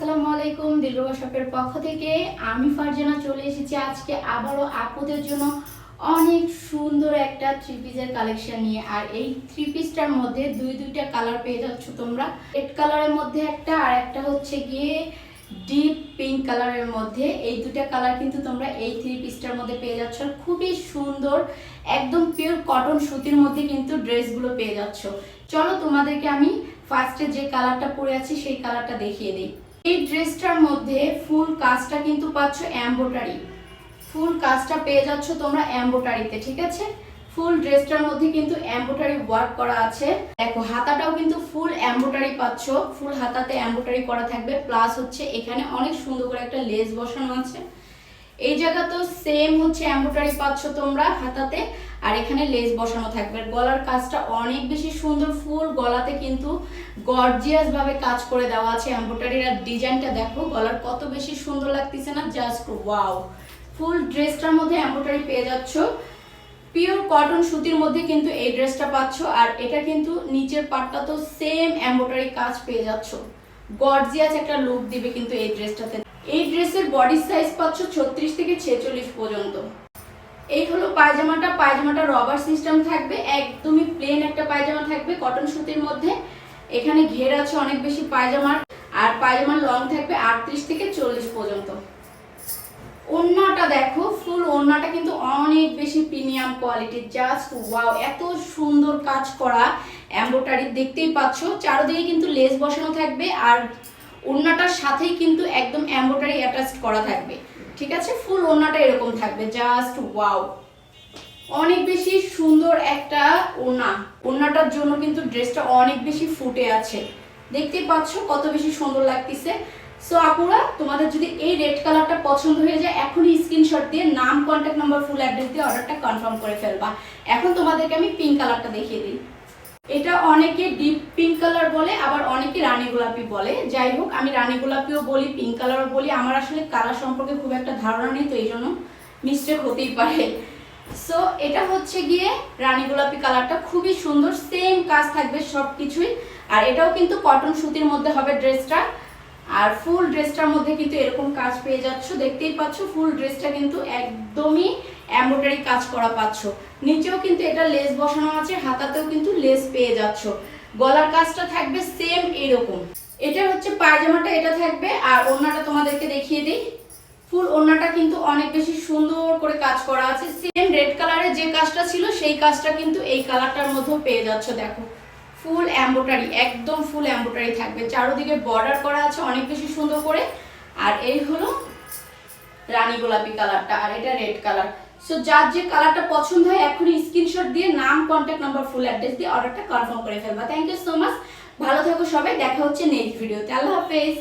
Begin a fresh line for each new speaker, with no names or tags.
আসসালামু আলাইকুম, দিলরুবা শপের পক্ষ থেকে আমি ফারজানা চলে এসেছি আজকে আবারও আপুদের জন্য অনেক সুন্দর একটা থ্রি পিসের কালেকশন নিয়ে। আর এই থ্রি পিসটার মধ্যে দুই দুইটা কালার পেয়ে যাচ্ছ তোমরা। রেড কালারের মধ্যে একটা আর একটা হচ্ছে গিয়ে ডিপ পিঙ্ক কালারের মধ্যে। এই দুটা কালার কিন্তু তোমরা এই থ্রি পিসটার মধ্যে পেয়ে যাচ্ছ। খুবই সুন্দর, একদম পিওর কটন সুতির মধ্যে কিন্তু ড্রেসগুলো পেয়ে যাচ্ছ। চলো তোমাদেরকে আমি ফার্স্টে যে কালারটা পরে আছি, সেই কালারটা দেখিয়ে দিই। এই ড্রেসটার মধ্যে ফুল কাজটা কিন্তু পাচ্ছ এম্বোটারি ফুল কাজটা পেয়ে যাচ্ছ তোমরা এম্বোটারিতে ঠিক আছে? ফুল ড্রেসটার মধ্যে কিন্তু এম্বোটারি ওয়ার্ক করা আছে। দেখো, হাতাটাও কিন্তু ফুল এম্বোটারি পাচ্ছ। ফুল হাতাতে এম্বোটারি করা থাকবে। প্লাস হচ্ছে এখানে অনেক সুন্দর করে একটা লেস বসানো আছে। এই জায়গা তো সেম হচ্ছে এম্বোটারি পাচ্ছ তোমরা হাতাতে। আর এখানে লেস বসানো থাকবে। গলার কাজটা অনেক বেশি সুন্দর ফুল। গলাতে কিন্তু গর্জিয়াস ভাবে কাজ করে দেওয়া আছে এম্বোটারির আর ডিজাইনটা দেখো, গলার কত বেশি সুন্দর লাগতেছে না? জাস্ট ওয়াও ফুল ড্রেসটার মধ্যে এম্বোটারি পেয়ে যাচ্ছ। পিওর কটন সুতির মধ্যে কিন্তু এই ড্রেসটা পাচ্ছ। আর এটা কিন্তু নিচের পাটটা তো সেম এম্বোটারি কাজ পেয়ে যাচ্ছ। গর্জিয়াস একটা লুক দিবে কিন্তু এই ড্রেসটাতে এই ড্রেসের বডি সাইজ পাচ্ছ ছত্রিশ থেকে ছেচল্লিশ পর্যন্ত। এই হলো পায়জামাটা। পায়জামাটা রবার সিস্টেম থাকবে, একদমই প্লেন একটা পায়জামা থাকবে কটন সুতির মধ্যে। এখানে ঘের আছে অনেক বেশি পায়জামার, আর পায়জামার লং থাকবে আটত্রিশ থেকে চল্লিশ পর্যন্ত। ওড়নাটা দেখো ফুল ওড়নাটা কিন্তু অনেক বেশি প্রিমিয়াম কোয়ালিটির জাস্ট ওয়াও এত সুন্দর কাজ করা এম্বোটারি দেখতেই পাচ্ছ। চারদিকে কিন্তু লেস বসানো থাকবে, আর ওড়নাটার সাথেই কিন্তু একদম এম্বোটারি অ্যাটাচ করা থাকবে। ঠিক আছে? ফুল ওড়নাটা এরকম থাকবে জাস্ট ওয়াও অনেক বেশি সুন্দর একটা ওড়না। ওড়নাটার জন্য কিন্তু ড্রেসটা অনেক বেশি ফুটে আছে। দেখতেই পাচ্ছ কত বেশি সুন্দর লাগতেছে। সো আপুরা, তোমাদের যদি এই রেড কালারটা পছন্দ হয়ে যায়, এখনই স্ক্রিনশট দিয়ে নাম কন্ট্যাক্ট নাম্বার ফুল অ্যাড্রেস দিয়ে অর্ডারটা কনফার্ম করে ফেলবা। এখন তোমাদেরকে আমি পিঙ্ক কালারটা দেখিয়ে দিই। এটা অনেকে ডিপ পিঙ্ক কালার বলে, আবার অনেকে রানী গোলাপি বলে। যাই হোক, আমি রানী গোলাপিও বলি পিঙ্ক কালারও বলি। আমার আসলে কালার সম্পর্কে খুব একটা ধারণা নেই, তো এই জন্য মিস্টেক হতেই পারে। সো এটা হচ্ছে গিয়ে রানী গোলাপি কালারটা খুবই সুন্দর সেম কাজ থাকবে সব কিছুই আর এটাও কিন্তু কটন সুতির মধ্যে হবে ড্রেসটা আর ফুল ড্রেসটার মধ্যে কিন্তু এরকম কাজ পেয়ে যাচ্ছ, দেখতেই পাচ্ছ ফুল ড্রেসটা কিন্তু একদমই এমব্রয়ডারি কাজ করা পাচ্ছ। নিচেও কিন্তু এটা লেস বসানো আছে, হাতাতেও কিন্তু লেস পেয়ে যাচ্ছ। গলার কাজটা থাকবে সেম এরকম। এটা হচ্ছে পায়জামাটা, এটা থাকবে, আর ওড়নাটা তোমাদেরকে দেখিয়ে দিই। ফুল ওড়নাটা কিন্তু অনেক বেশি সুন্দর করে কাজ করা আছে। সেম রেড কালারের যে কাজটা ছিল, সেই কাজটা কিন্তু এই কালারটার মধ্যেও পেয়ে যাচ্ছ, দেখো। ফুল এম্বোটারি একদম ফুল এম্বোটারি থাকবে। চারোদিকে বর্ডার করা আছে অনেক বেশি সুন্দর করে। আর এই হলো রানী গোলাপি কালারটা, আর এটা রেড কালার সো যার যে কালারটা পছন্দ হয় এখনই স্ক্রিনশট দিয়ে নাম কন্ট্যাক্ট নাম্বার ফুল অ্যাড্রেস দিয়ে অর্ডারটা কনফার্ম করে ফেলবা। থ্যাংক ইউ সো মাচ ভালো থাকো সবাই, দেখা হচ্ছে নেক্সট ভিডিওতে আল্লাহ হাফেজ।